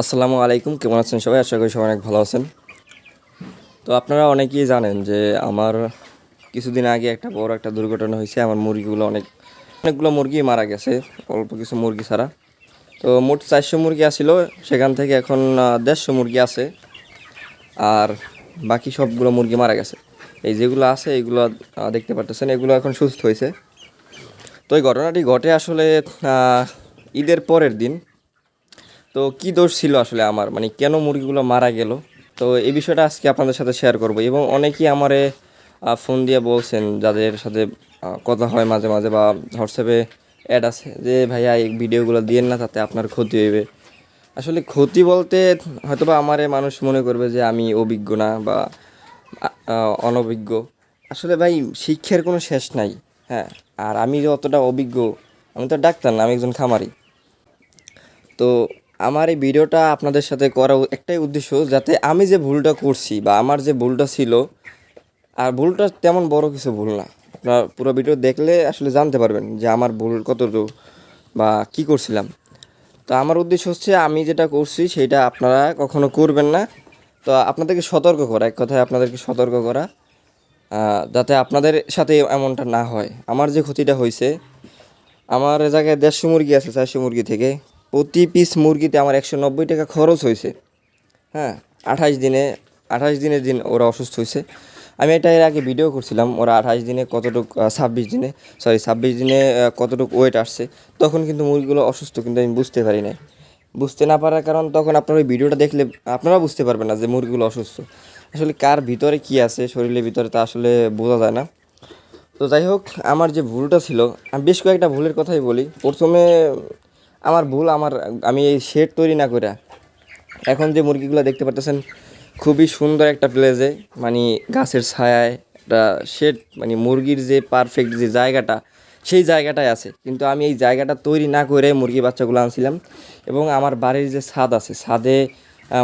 আসসালামু আলাইকুম, কেমন আছেন সবাই? আশা করি সবাই অনেক ভালো আছেন। তো আপনারা অনেকেই জানেন যে আমার কিছুদিন আগে একটা বড় একটা দুর্ঘটনা হয়েছে। আমার মুরগিগুলো অনেক, অনেকগুলো মুরগি মারা গেছে, অল্প কিছু মুরগি ছাড়া। তো মোট চারশো মুরগি আসিল, সেখান থেকে এখন দেড়শো মুরগি আছে, আর বাকি সবগুলো মুরগি মারা গেছে। এই যেগুলো আছে, এগুলো দেখতে পারতেছেন, এগুলো এখন সুস্থ হয়েছে। তো এই ঘটনাটি ঘটে আসলে ঈদের পরের দিন। তো কি দোষ ছিল আসলে আমার? মানে কেন মুরগিগুলো মারা গেল? তো এই বিষয়টা আজকে আপনাদের সাথে শেয়ার করব এবং অনেকেই আমারে ফোন দিয়ে বলছেন, যাদের সাথে কথা হয় মাঝে মাঝে বা হোয়াটসঅ্যাপে অ্যাড আছে যে, ভাইয়া, এই ভিডিওগুলো দিয়েন না, তাতে আপনার ক্ষতি হইবে। আসলে ক্ষতি বলতে হয়তোবা আমারে মানুষ মনে করবে যে, আমি অভিজ্ঞ না বা অনভিজ্ঞ। আসলে ভাই, শিক্ষার কোনো শেষ নাই হ্যাঁ? আর আমি যে অতটা অভিজ্ঞ, আমি তো ডাক্তার না, আমি একজন খামারি। তো আমার এই ভিডিওটা আপনাদের সাথে করা একটাই উদ্দেশ্য যাতে আমি যে ভুলটা করছি বা আমার যে ভুলটা ছিল, আর ভুলটা তেমন বড় কিছু ভুল না। আপনার পুরো ভিডিও দেখলে আসলে জানতে পারবেন যে আমার ভুল কতটুকু বা কি করছিলাম। তো আমার উদ্দেশ্য হচ্ছে আমি যেটা করছি সেটা আপনারা কখনো করবেন না। তো আপনাদেরকে সতর্ক করা, এক কথায় আপনাদেরকে সতর্ক করা যাতে আপনাদের সাথে এমনটা না হয়। আমার যে ক্ষতিটা হয়েছে, আমার জায়গায় দেড়শো মুরগি আছে, চারশো মুরগি থেকে। প্রতি পিস মুরগিতে আমার একশো নব্বই টাকা খরচ হয়েছে। হ্যাঁ আঠাশ দিনে, আঠাশ দিনের দিন ওরা অসুস্থ হয়েছে। আমি এটা এর আগে ভিডিও করছিলাম, ওরা আঠাশ দিনে কতটুক ছাব্বিশ দিনে সরি ছাব্বিশ দিনে কতটুক ওয়েট আসছে। তখন কিন্তু মুরগিগুলো অসুস্থ, কিন্তু আমি বুঝতে পারি নাই। বুঝতে না পারার কারণ তখন আপনার ওই ভিডিওটা দেখলে আপনারা বুঝতে পারবেন না যে মুরগিগুলো অসুস্থ। আসলে কার ভিতরে কি আছে, শরীরের ভিতরে তা আসলে বোঝা যায় না। তো যাই হোক, আমার যে ভুলটা ছিল, আমি বেশ কয়েকটা ভুলের কথাই বলি। প্রথমে আমার ভুল, আমার, আমি এই শেড তৈরি না করে। এখন যে মুরগিগুলো দেখতে পাচ্ছেন খুবই সুন্দর একটা প্লেসে মানে গাছের ছায়ায় একটা শেড মানে মুরগির যে পারফেক্ট যে জায়গাটা, সেই জায়গাটায় আছে। কিন্তু আমি এই জায়গাটা তৈরি না করে মুরগি বাচ্চাগুলো আনছিলাম এবং আমার বাড়ির যে ছাদ আছে, ছাদে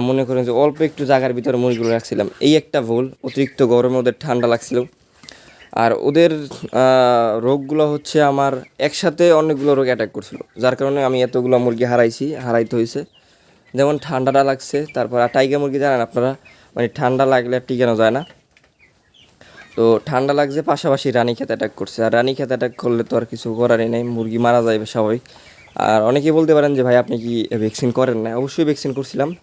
মনে করেন যে অল্প একটু জায়গার ভিতরে মুরগিগুলো রাখছিলাম। এই একটা ভুল, অতিরিক্ত গরমে ওদের ঠান্ডা লাগছিল। আর ওদের রোগগুলো হচ্ছে আমার একসাথে অনেকগুলো রোগ অ্যাটাক করছিল। যার কারণে আমি এতগুলো মুরগি হারাইছি, হারাইতে হয়েছে। যেমন ঠান্ডাটা লাগছে, তারপর আর টাইগার মুরগি জানেন আপনারা? মানে ঠান্ডা লাগলে টিকানো যায় না। তো ঠান্ডা লাগছে, পাশাপাশি রানী খেতে অ্যাটাক করছে। আর রানী খেতে অ্যাটাক করলে তো আর কিছু করারই নেই, মুরগি মারা যাবে স্বাভাবিক। আর অনেকেই বলতে পারেন যে, ভাই, আপনি কি ভ্যাকসিন করেন না অবশ্যই ভ্যাকসিন করছিলাম।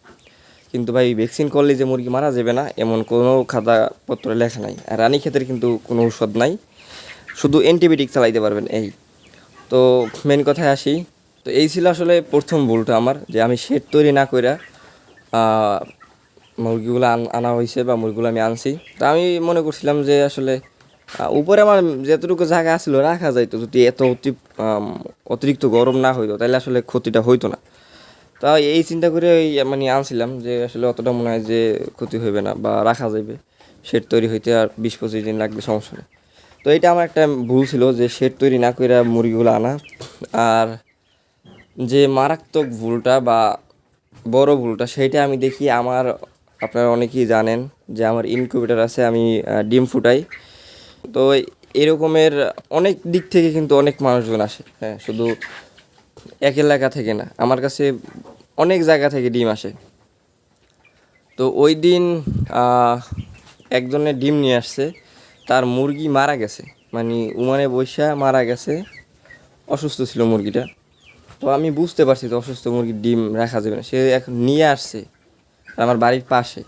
কিন্তু ভাই ভ্যাকসিন করলে যে মুরগি মারা যাবে না, এমন কোনো খাতাপত্রে লেখা নাই। আর রানী ক্ষেতের কিন্তু কোনো ঔষধ নাই। শুধু অ্যান্টিবায়োটিক চালাইতে পারবেন, এই। তো মেন কথায় আসি। তো এই ছিল আসলে প্রথম ভুলটা আমার, যে আমি শেড তৈরি না কইরা মুরগিগুলো আন- আনা হয়েছে বা মুরগিগুলো আমি আনছি। তা আমি মনে করছিলাম যে আসলে উপরে আমার যতটুকু জায়গা আসলো রাখা যাইতো। যদি এত অতি অতিরিক্ত গরম না হইতো তাহলে আসলে ক্ষতিটা হইতো না। তা এই চিন্তা করে মানে আনছিলাম যে আসলে অতটা মনে হয় যে ক্ষতি হইবে না বা রাখা যাবে শেড তৈরি হইতে আর বিশ পঁচিশ দিন লাগবে, সমস্যা নেই। তো এটা আমার একটা ভুল ছিল যে শেড তৈরি না করে মুরগিগুলো আনা। আর যে মারাত্মক ভুলটা বা বড় ভুলটা সেইটা আমি দেখি আমার, আপনারা অনেকেই জানেন যে আমার ইনকিউবেটার আছে, আমি ডিম ফুটাই। তো এরকমের অনেক দিক থেকে কিন্তু অনেক মানুষজন আসে। হ্যাঁ শুধু এক এলাকা থেকে না। আমার কাছে অনেক জায়গা থেকে ডিম আসে। তো ওই দিন একজনের ডিম নিয়ে আসছে, তার মুরগি মারা গেছে। মানে উমানে বৈশা মারা গেছে, অসুস্থ ছিল মুরগিটা। তো আমি বুঝতে পারছি তো অসুস্থ মুরগির ডিম রাখা যাবে না। সে এখন নিয়ে আসছে, আমার বাড়ির পাশে।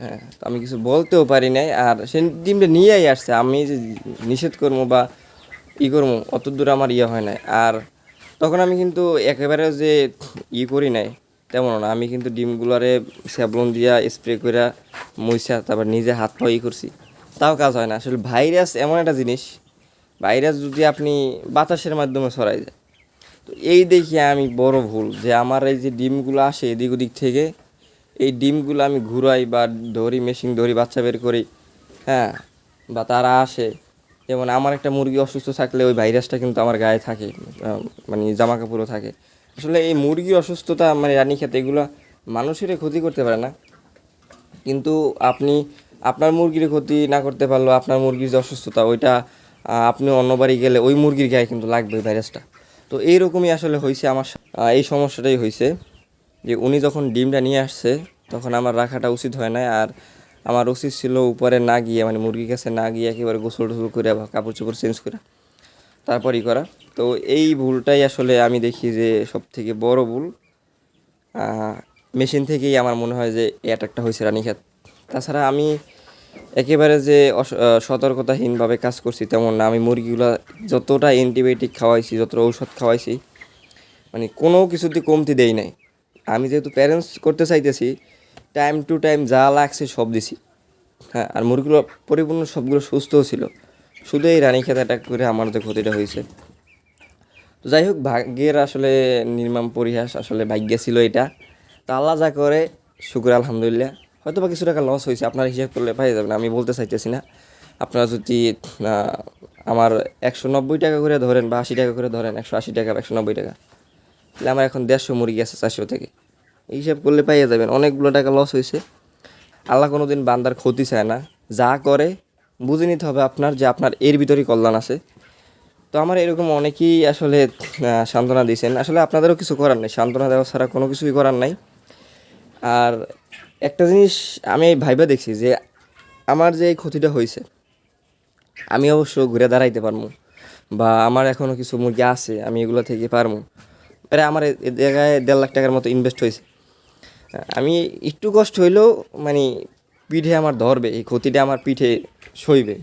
হ্যাঁ তো আমি কিছু বলতেও পারি নাই। আর সে ডিমটা নিয়েই আসছে। আমি যে নিষেধ করব বা ই করব, অত দূর আমার ইয়ে হয় নাই। আর তখন আমি কিন্তু একেবারে যে ই করি নাই তেমন না। আমি কিন্তু ডিমগুলোরে স্যাবলন দিয়া স্প্রে করে মইসা, তারপর নিজে হাত পা ই করছি। তাও কাজ হয় না। আসলে ভাইরাস এমন একটা জিনিস, ভাইরাস যদি আপনি বাতাসের মাধ্যমে ছড়াই যায় তো এই দেখি আমি বড় ভুল যে আমার এই যে ডিমগুলো আসে এদিক ওদিক থেকে, এই ডিমগুলো আমি ঘুরাই বা ধরি মেশিন ধরি, বাচ্চা বের করি হ্যাঁ বা তারা আসে যেমন আমার একটা মুরগি অসুস্থ থাকলে ওই ভাইরাসটা কিন্তু আমার গায়ে থাকে মানে জামা কাপড়ও থাকে। আসলে এই মুরগি অসুস্থতা মানে রানী খেতে এগুলো মানুষেরই ক্ষতি করতে পারে না। কিন্তু আপনি, আপনার মুরগির ক্ষতি না করতে পারলেও আপনার মুরগির যে অসুস্থতা, ওইটা আপনি অন্য বাড়ি গেলে ওই মুরগির গায়ে কিন্তু লাগবে ওই ভাইরাসটা। তো এইরকমই আসলে হয়েছে আমার এই সমস্যাটাই হয়েছে যে উনি যখন ডিমটা নিয়ে আসছে, তখন আমার রাখাটা উচিত হয় না আর আমার উচিত ছিল উপরে না গিয়ে মানে মুরগির কাছে না গিয়ে একেবারে গোসল টোসল করে বা কাপড় চোপড় চেঞ্জ করে, তারপরই করা। তো এই ভুলটাই আসলে আমি দেখি যে সব থেকে বড় ভুল। মেশিন থেকেই আমার মনে হয় যে অ্যাটাকটা হয়েছে রানীক্ষেত তাছাড়া আমি একেবারে যে সতর্কতাহীনভাবে কাজ করছি তেমন না। আমি মুরগিগুলো যতটা অ্যান্টিবায়োটিক খাওয়াইছি, যতটা ঔষধ খাওয়াইছি মানে কোনো কিছুতে কমতি দেই নাই। আমি যেহেতু প্যারেন্টস করতে চাইতেছি টাইম টু টাইম যা লাগছে সব দিছি। হ্যাঁ আর মুরগিগুলো পরিপূর্ণ সবগুলো সুস্থও ছিল। শুধু এই রানীক্ষেত অ্যাটাক করে আমার যে ক্ষতিটা হয়েছে। তো যাই হোক, ভাগ্যের আসলে নির্মাম পরিহাস আসলে ভাগ্য ছিল এটা। তা আল্লাহ যা করে, শুক্র আলহামদুলিল্লাহ। হয়তো বা কিছু টাকা লস হয়েছে, আপনারা হিসাব করলে পাই যাবেন আমি বলতে চাইতেছি না। আপনারা যদি আমার একশো নব্বই টাকা করে ধরেন বা আশি টাকা করে ধরেন, একশো আশি টাকা বা একশো নব্বই টাকা। তাহলে আমার এখন দেড়শো মুরগি আছে চারশো থেকে। হিসাব করলে পাইয়ে যাবেন। অনেকগুলো টাকা লস হয়েছে আল্লাহ কোনো দিন বান্দার ক্ষতি চায় না। যা করে, বুঝে নিতে হবে আপনার যে আপনার এর ভিতরেই কল্যাণ আছে। তো আমার এরকম অনেকেই আসলে সান্ত্বনা দিয়েছেন। আসলে আপনাদেরও কিছু করার নেই। সান্ত্বনা দেওয়া ছাড়া কোনো কিছুই করার নাই। আর একটা জিনিস আমি ভাইবা দেখছি যে, আমার যে ক্ষতিটা হয়েছে আমি অবশ্য ঘুরে দাঁড়াইতে পারব বা আমার এখনও কিছু মুরগি আছে, আমি এগুলো থেকে পারব প্রায় আমার এ জায়গায় দেড় লাখ টাকার মতো ইনভেস্ট হয়েছে আমি একটু কষ্ট হইলেও মানে পিঠে আমার ধরবে, এই ক্ষতিটা আমার পিঠে সইবে।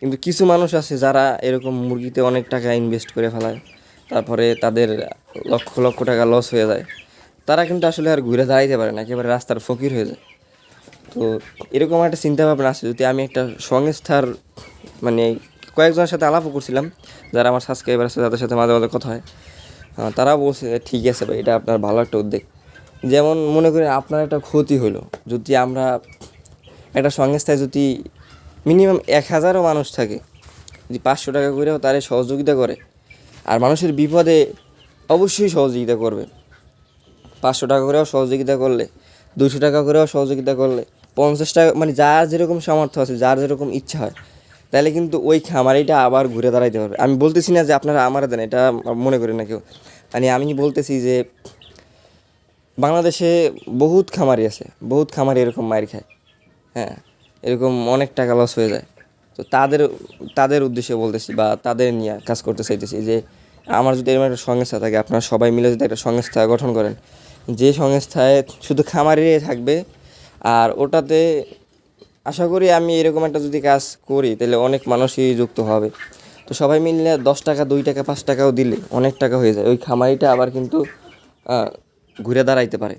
কিন্তু কিছু মানুষ আছে যারা এরকম মুরগিতে অনেক টাকা ইনভেস্ট করে ফেলায়, তারপরে তাদের লক্ষ লক্ষ টাকা লস হয়ে যায়। তারা কিন্তু আসলে আর ঘুরে দাঁড়াইতে পারে না, একেবারে রাস্তার ফকির হয়ে যায়। তো এরকম একটা চিন্তা ভাবনা আছে, যদি আমি একটা সংস্থার মানে কয়েকজনের সাথে আলাপও করছিলাম, যারা আমার সাবস্ক্রাইবার আছে, তাদের সাথে মাঝে মাঝে কথা হয়। তারাও বলছে ঠিক আছে ভাই, এটা আপনার ভালো একটা উদ্যোগ। যেমন মনে করেন আপনার একটা ক্ষতি হলো, যদি আমরা একটা সংস্থায় যদি মিনিমাম এক হাজারও মানুষ থাকে, যদি পাঁচশো টাকা করেও তারে সহযোগিতা করে, আর মানুষের বিপদে অবশ্যই সহযোগিতা করবে। পাঁচশো টাকা করেও সহযোগিতা করলে দুশো টাকা করেও সহযোগিতা করলে, পঞ্চাশ টাকা মানে যার যেরকম সামর্থ্য আছে, যার যেরকম ইচ্ছা হয়, তাহলে কিন্তু ওই খামারিটা আবার ঘুরে দাঁড়াইতে পারবে। আমি বলতেছি না যে আপনারা আমার দেন, এটা মনে করেন না কেউ। মানে আমি বলতেছি যে বাংলাদেশে বহুত খামারি আছে, বহুত খামারি এরকম মায়ের খায়। হ্যাঁ এরকম অনেক টাকা লস হয়ে যায়। তো তাদের তাদের উদ্দেশ্যে বলতেছি বা তাদের নিয়ে কাজ করতে চাইতেছি যে, আমার যদি এরকম একটা সংস্থা থাকে, আপনারা সবাই মিলে যদি একটা সংস্থা গঠন করেন, যে সংস্থায় শুধু খামারিরাই থাকবে, আর ওটাতে আশা করি আমি এরকম একটা যদি কাজ করি, তাহলে অনেক মানুষই যুক্ত হবে। তো সবাই মিলে দশ টাকা, দুই টাকা, পাঁচ টাকাও দিলে অনেক টাকা হয়ে যায়। ওই খামারিটা আবার কিন্তু ঘুরে দাঁড়াইতে পারে।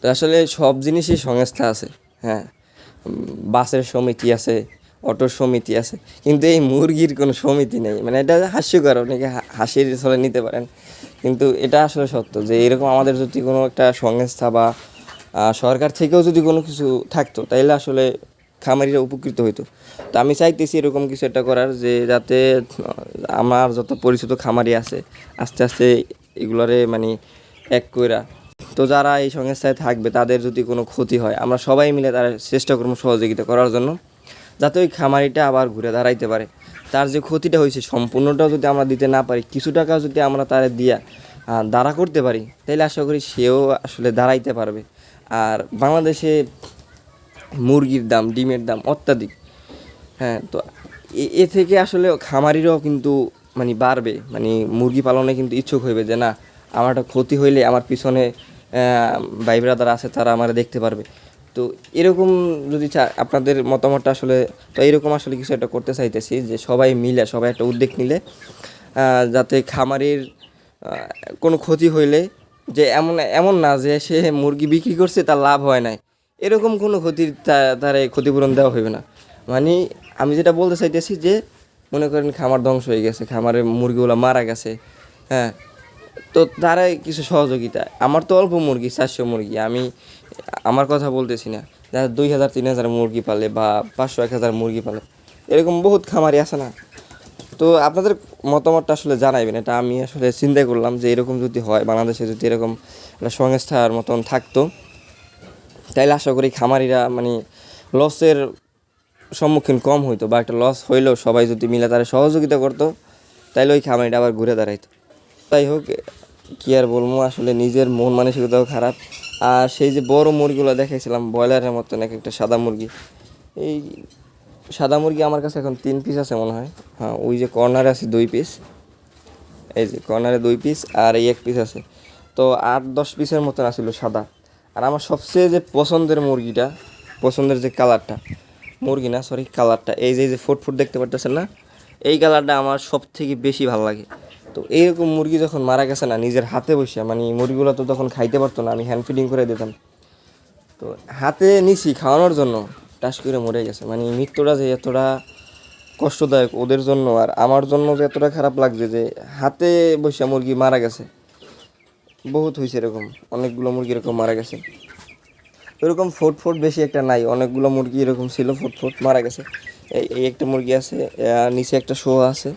তো আসলে সব জিনিসই সংস্থা আছে হ্যাঁ। বাসের সমিতি আছে, অটোর সমিতি আছে, কিন্তু এই মুরগির কোনো সমিতি নেই। মানে এটা হাস্যকর, অনেকে হাসির ছলে নিতে পারেন। কিন্তু এটা আসলে সত্য যে এরকম আমাদের যদি কোনো একটা সংস্থা বা সরকার থেকেও যদি কোনো কিছু থাকতো, তাইলে আসলে খামারিরা উপকৃত হইতো। তো আমি চাইতেছি এরকম কিছু একটা করার যে যাতে আমার যত পরিচিত খামারি আছে, আস্তে আস্তে এগুলারে মানে এক কইরা, তো যারা এই সংস্থায় থাকবে, তাদের যদি কোনো ক্ষতি হয়, আমরা সবাই মিলে তার চেষ্টা করব সহযোগিতা করার জন্য, যাতে ওই খামারিটা আবার ঘুরে দাঁড়াইতে পারে। তার যে ক্ষতিটা হয়েছে, সম্পূর্ণটাও যদি আমরা দিতে না পারি, কিছু টাকা যদি আমরা তারে দিয়া দাঁড়া করতে পারি তাহলে আশা করি সেও আসলে দাঁড়াইতে পারবে। আর বাংলাদেশে মুরগির দাম, ডিমের দাম অত্যাধিক। হ্যাঁ তো এ- থেকে আসলে খামারিরাও কিন্তু মানে বাড়বে। মানে মুরগি পালনে কিন্তু ইচ্ছুক হইবে যে না, আমার একটা ক্ষতি হইলে আমার পিছনে ভাই ব্রাদার আছে, তারা আমার দেখতে পারবে। তো এরকম যদি আপনাদের মতামতটা আসলে, তো এরকম আসলে কিছু একটা করতে চাইতেছি যে সবাই মিলে, সবাই একটা উদ্যোগ নিলে যাতে খামারির কোনো ক্ষতি হইলে যে এমন এমন না যে সে মুরগি বিক্রি করছে, তার লাভ হয় নাই। এরকম কোনো ক্ষতির তার ক্ষতিপূরণ দেওয়া হবে না। মানে আমি যেটা বলতে চাইতেছি যে, মনে করেন খামার ধ্বংস হয়ে গেছে খামারের মুরগিগুলো মারা গেছে হ্যাঁ। তো তারাই কিছু সহযোগিতা। আমার তো অল্প মুরগি, চারশো মুরগি। আমি, আমার কথা বলতেছি না। যারা দুই হাজার, তিন হাজার মুরগি পালে বা পাঁচশো, এক হাজার মুরগি পালে, এরকম বহুত খামারি আছে না। তো আপনাদের মতামতটা আসলে জানাইবেন। এটা আমি আসলে চিন্তা করলাম যে, এরকম যদি হয়, বাংলাদেশে যদি এরকম একটা সংস্থার মতন থাকতো, তাইলে আশা করি খামারিরা মানে লসের সম্মুখীন কম হইতো বা একটা লস হইলেও সবাই যদি মিলে তারা সহযোগিতা করতো, তাইলে ওই খামারিটা আবার ঘুরে দাঁড়াইতো। তাই হোক, কী আর বলব, আসলে নিজের মন মানসিকতাও খারাপ। আর সেই যে বড় মুরগিগুলো দেখাইছিলাম, ব্রয়লারের মতন এক একটা সাদা মুরগি, এই সাদা মুরগি আমার কাছে এখন তিন পিস আছে মনে হয়। হ্যাঁ ওই যে কর্নারে আছে দুই পিস এই যে কর্নারে দুই পিস আর এই এক পিস আছে। তো আট দশ পিসের মতন আসছিল সাদা। আর আমার সবচেয়ে যে পছন্দের মুরগিটা, পছন্দের যে কালারটা মুরগি না সরি কালারটা। এই যে যে ফুট ফুট দেখতে পারতেছেন না? এই কালারটা আমার সব থেকে বেশি ভালো লাগে। তো এইরকম মুরগি যখন মারা গেছে না, নিজের হাতে বসে মানে মুরগিগুলো তো তখন খাইতে পারতো না, আমি হ্যান্ড ফিডিং করে দিতাম। তো হাতে নিছি খাওয়ানোর জন্য, টাস করে মরে গেছে। মানে মৃত্যুটা যে এতটা কষ্টদায়ক ওদের জন্য, আর আমার জন্য যে এতটা খারাপ লাগছে যে হাতে বসে মুরগি মারা গেছে। বহুত হয়েছে এরকম, অনেকগুলো মুরগি এরকম মারা গেছে। এরকম ফোট ফোট বেশি একটা নাই। অনেকগুলো মুরগি এরকম ছিল, ফোট ফোট মারা গেছে। এই একটা মুরগি আছে নিচে একটা শো আছে।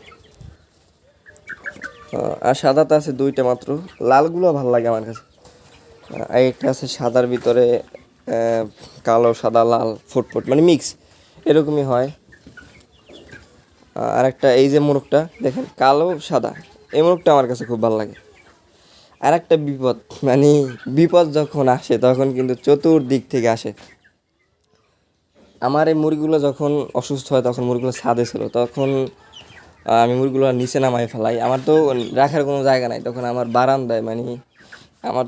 আর সাদাতে আছে দুইটা মাত্র। লালগুলো ভালো লাগে আমার কাছে। আর একটা আছে সাদার ভিতরে কালো, সাদা, লাল ফুটফুট মানে মিক্স এরকমই হয়। আর একটা এই যে মোরগটা, দেখেন, কালো, সাদা। এই মোরগটা আমার কাছে খুব ভালো লাগে। আর একটা বিপদ মানে বিপদ যখন আসে, তখন কিন্তু চতুর্দিক থেকে আসে। আমার এই মুরগিগুলো যখন অসুস্থ হয়, তখন মুরগিগুলো ছাদে ছিল, তখন আমি মুরগিগুলো নিচে নামাই ফেলাই। আমার তো রাখার কোনো জায়গা নাই, তখন আমার বারান্দায় মানে আমার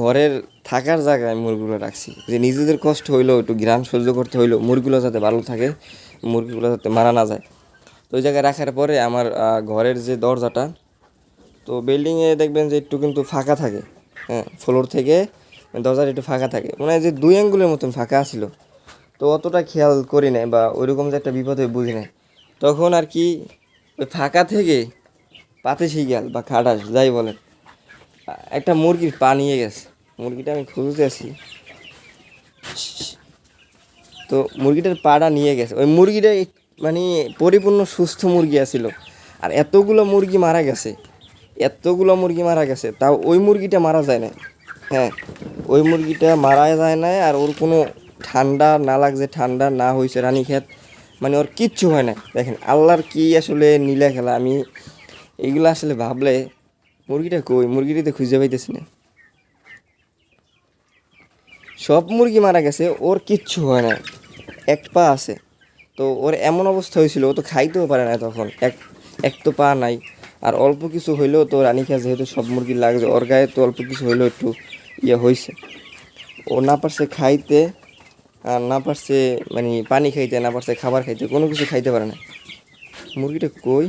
ঘরের থাকার জায়গায় আমি মুরগিগুলো রাখছি। যে নিজেদের কষ্ট হইলেও, একটু গ্রাম সহ্য করতে হইলেও মুরগিগুলো যাতে ভালো থাকে, মুরগিগুলো যাতে মারা না যায়। তো ওই জায়গায় রাখার পরে আমার ঘরের যে দরজাটা তো বিল্ডিংয়ে দেখবেন যে একটু কিন্তু ফাঁকা থাকে হ্যাঁ ফ্লোর থেকে দরজার একটু ফাঁকা থাকে। মনে যে দুই আঙ্গুলের মতন ফাঁকা ছিল তো অতটা খেয়াল করি নাই বা ওইরকম যে একটা বিপদ বুঝি নাই। তখন আর কি ওই ফাঁকা থেকে পাতে শিগাল বা খাটাস, যাই বলেন। একটা মুরগির পা নিয়ে গেছে। মুরগিটা আমি খুঁজতে আছি তো মুরগিটার পাটা নিয়ে গেছে। ওই মুরগিটা মানে পরিপূর্ণ সুস্থ মুরগি আছিল। আর এতগুলো মুরগি মারা গেছে। এতগুলো মুরগি মারা গেছে, তাও ওই মুরগিটা মারা যায় না হ্যাঁ ওই মুরগিটা মারা যায় না আর ওর কোনো ঠান্ডা না লাগছে, ঠান্ডা না হয়েছে রানীক্ষেত মানে ওর কিচ্ছু হয় না দেখেন, আল্লাহর কি আসলে নীলা খেলা, আমি এইগুলো আসলে ভাবলে মুরগিটা কই? মুরগিটা তো খুঁজে পাইতেছি না। সব মুরগি মারা গেছে, ওর কিচ্ছু হয় না এক পা আছে। তো ওর এমন অবস্থা হয়েছিল, ও তো খাইতেও পারে না তখন। এক এক তো পা নাই। আর অল্প কিছু হইলেও তো রানীখা যেহেতু সব মুরগি লাগছে, ওর গায়ে তো অল্প কিছু হইলেও একটু ইয়ে হয়েছে ও না পারছে খাইতে, আর না পারছে মানে পানি খাইতে, না পারছে খাবার খাইতে, কোনো কিছু খাইতে পারে না। মুরগিটা কই?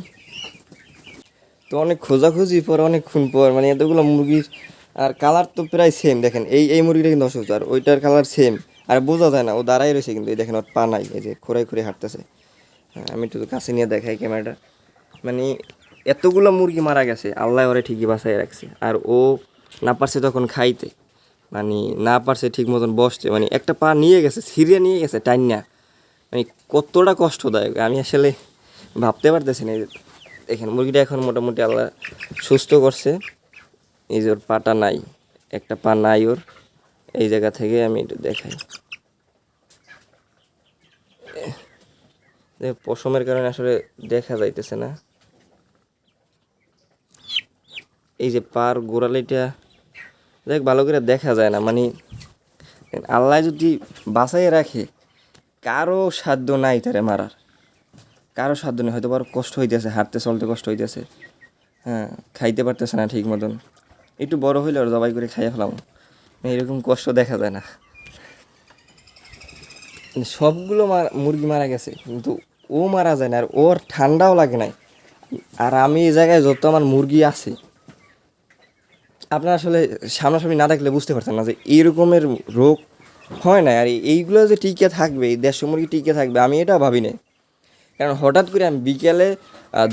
তো অনেক খোঁজাখুঁজি পর অনেকক্ষণ পর মানে এতগুলো মুরগির আর কালার তো প্রায় সেম দেখেন, এই এই মুরগিটা কিন্তু অসুস্থ আর ওইটার কালার সেম আর বোঝা যায় না, ও দাঁড়াই রয়েছে কিন্তু, এই দেখেন ওর পা নাই, এই যে খোরাই খোরাই হাঁটতেছে। আমি একটু কাছে নিয়ে দেখাই ক্যামেরাটা। মানে এতগুলো মুরগি মারা গেছে, আল্লাহ ওরে ঠিকই বাঁচাই রাখছে। আর ও না পারছে তখন খাইতে মানে না পারছে ঠিক মতন বসতে মানে একটা পা নিয়ে গেছে সিরিয়া নিয়ে গেছে টাইনা। মানে কতটা কষ্টদায়ক, আমি আসলে ভাবতে পারতেছি না দেখেন মুরগিটা এখন মোটামুটি আল্লাহ সুস্থ করছে, এই যে ওর পাটা নাই, একটা পা নাই ওর, এই জায়গা থেকে আমি একটু দেখাই। পশমের কারণে আসলে দেখা যাইতেছে না। এই যে পার গোড়ালিটা দেখ, ভালো করে দেখা যায় না। মানে আল্লাহ যদি বাঁচাই রাখে, কারও সাধ্য নাই তারে মারার। কারও সাধ্য নেই, হয়তো বড় কষ্ট হইতেছে, হাঁটতে চলতে কষ্ট হইতেছে। হ্যাঁ খাইতে পারতেছে না ঠিক মতন। একটু বড় হইলে আর জবাই করে খাইয়ে ফেলাম। এরকম কষ্ট দেখা যায় না। সবগুলো মার, মুরগি মারা গেছে, কিন্তু ও মারা যায় না, আর ওর ঠান্ডাও লাগে নাই। আর আমি এই জায়গায় যত আমার মুরগি আছে আপনারা আসলে সামনাসামনি না দেখলে বুঝতে পারতেন না যে এইরকমের রোগ হয় না। আর এইগুলো যে টিকে থাকবে দেড়শো মুরগি টিকে থাকবে, আমি এটা ভাবি নাই কারণ হঠাৎ করে আমি বিকেলে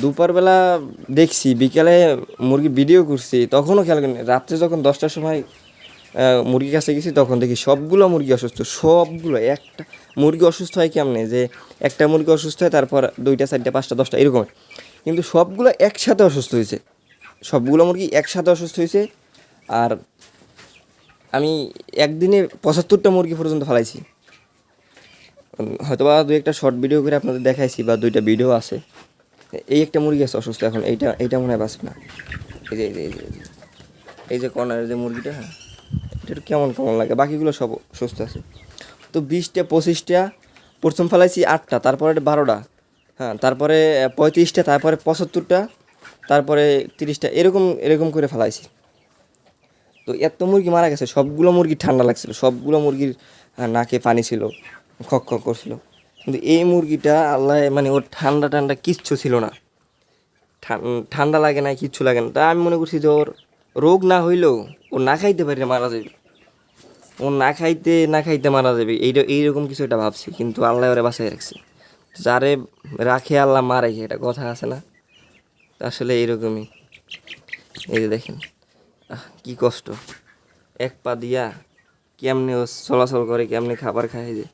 দুপুরবেলা দেখছি, বিকেলে মুরগি ভিডিও করছি, তখনও খেয়াল করিনি, রাত্রে যখন দশটার সময় মুরগির কাছে গেছি, তখন দেখি সবগুলো মুরগি অসুস্থ, সবগুলো, একটা মুরগি অসুস্থ হয় কেমনে? যে একটা মুরগি অসুস্থ হয়, তারপর দুইটা, চারটা, পাঁচটা, দশটা, এরকম কিন্তু সবগুলো একসাথে অসুস্থ হয়েছে। সবগুলো মুরগি একসাথে অসুস্থ হয়েছে আর আমি একদিনে পঁচাত্তরটা মুরগি পর্যন্ত ফেলাইছি। উম, হয়তোবা দুই একটা শর্ট ভিডিও করে আপনাদের দেখাইছি বা দুইটা ভিডিও আছে। এই একটা মুরগি আছে অসুস্থ এখন এইটা এইটা মনে হয় বাঁচবে না। এই যে এই যে এই যে, এই যে। কর্নারের যে মুরগিটা হ্যাঁ এটা একটু কেমন কেমন লাগে? বাকিগুলো সব সুস্থ আছে। তো বিশটা পঁচিশটা প্রথম ফেলাইছি আটটা তারপরে বারোটা হ্যাঁ তারপরে পঁয়ত্রিশটা তারপরে পঁচাত্তরটা তারপরে তিরিশটা এরকম এরকম করে ফেলাইছি। তো এত মুরগি মারা গেছে, সবগুলো মুরগি ঠান্ডা লাগছিল, সবগুলো মুরগির নাকে পানি ছিল, খক খক করছিল। কিন্তু এই মুরগিটা আল্লাহ মানে ওর ঠান্ডা ঠান্ডা কিচ্ছু ছিল না। ঠান- ঠান্ডা লাগে না কিচ্ছু লাগে না। তা আমি মনে করছি যে ওর রোগ না হইলেও ও না খাইতে পারে, মারা যাবে ও না খাইতে না খাইতে মারা যাবে এইটা, এইরকম কিছু একটা ভাবছি, কিন্তু আল্লাহ ওরে বাঁচাই রাখছে। যারে রাখে আল্লাহ মারে এটা কথা আছে না? আসলে এইরকমই। এই যে দেখেন। কি কষ্ট। এক পা দিয়া কেমনে ও চলাচল করে, কেমনে খাবার খায় যে,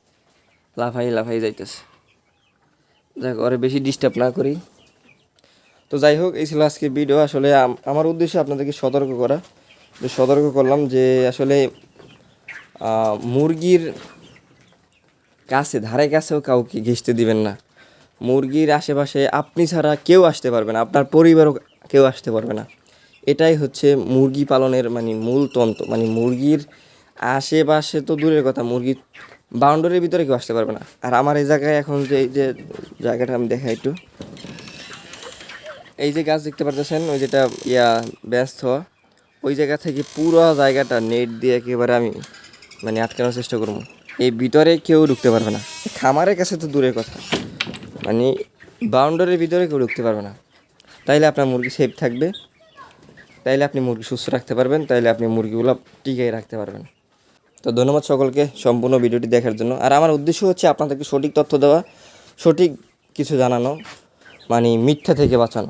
লাফাই লাফাই যাইতেছে। যাক, ওরে বেশি ডিস্টার্ব না করি। তো যাই হোক, এই ছিল আজকে ভিডিও আসলে আমার উদ্দেশ্য আপনাদেরকে সতর্ক করা। যে সতর্ক করলাম যে, আসলে মুরগির কাছে, ধারে কাছেও কাউকে ঘেঁষতে দিবেন না। মুরগির আশেপাশে আপনি ছাড়া কেউ আসতে পারবে না। আপনার পরিবারও কেউ আসতে পারবে না। এটাই হচ্ছে মুরগি পালনের মানে মূল তন্ত্র। মানে মুরগির আশেপাশে তো দূরের কথা, মুরগির বাউন্ডারির ভিতরে কেউ আসতে পারবে না। আর আমার এই জায়গায় এখন যে, এই যে জায়গাটা আমি দেখাই একটু। এই যে গাছ দেখতে পারতেছেন, ওই যেটা ইয়া ব্যস্ত, ওই জায়গা থেকে পুরো জায়গাটা নেট দিয়ে একেবারে আমি মানে আটকানোর চেষ্টা করব। এই ভিতরে কেউ ঢুকতে পারবে না। খামারের কাছে তো দূরের কথা। মানে বাউন্ডারির ভিতরে কেউ ঢুকতে পারবে না। তাইলে আপনার মুরগি সেফ থাকবে। তাইলে আপনি মুরগি সুস্থ রাখতে পারবেন, তাইলে আপনি মুরগিগুলো টিকিয়ে রাখতে পারবেন। তো ধন্যবাদ সকলকে সম্পূর্ণ ভিডিওটি দেখার জন্য। আর আমার উদ্দেশ্য হচ্ছে আপনাদেরকে সঠিক তথ্য দেওয়া, সঠিক কিছু জানানো মানে মিথ্যা থেকে বাঁচানো।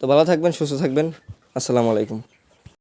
তো ভালো থাকবেন, সুস্থ থাকবেন। আসসালামু আলাইকুম।